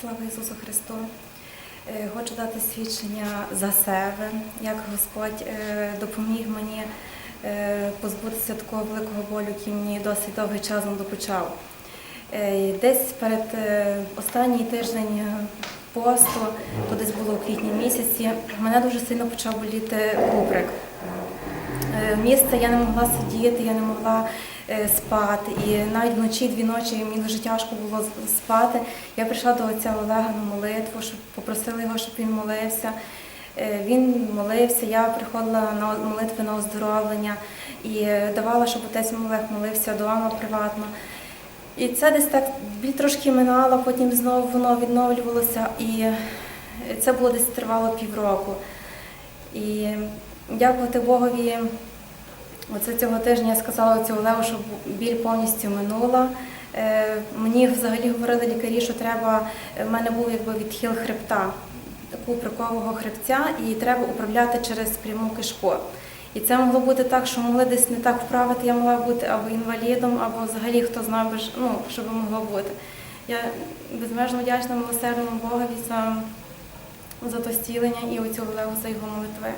Слава Ісусу Христу! Е, Хочу дати свідчення за себе, як Господь е, допоміг мені е, позбутися такого великого болю, який мені досить довгий час. Е, Десь перед останній тиждень посту, то десь було у квітні місяці, мене дуже сильно почав боліти куприк. Е, Місце я не могла сидіти, я не могла спати. І навіть вночі дві ночі мені дуже тяжко було спати. Я прийшла до отця Олега на молитву, щоб попросила його, щоб він молився. Е, Він молився, я приходила на молитви на оздоровлення і е, давала, щоб отець Олег молився вдома приватно. І це десь так трошки минала, потім знову воно відновлювалося, і це було десь тривало півроку. І дякувати Богові, оце цього тижня я сказала цього Олегу, що біль повністю минула. Е, Мені взагалі говорили лікарі, що треба, в мене був якби відхил хребта, куприкового хребця, і треба управляти через пряму кишку. І це могло бути так, що могли десь не так вправити, я могла бути або інвалідом, або взагалі хто знав ну, що би могло бути. Я безмежно вдячна милосердному Богові за, за то стілення і оцю Олегу за його молитви.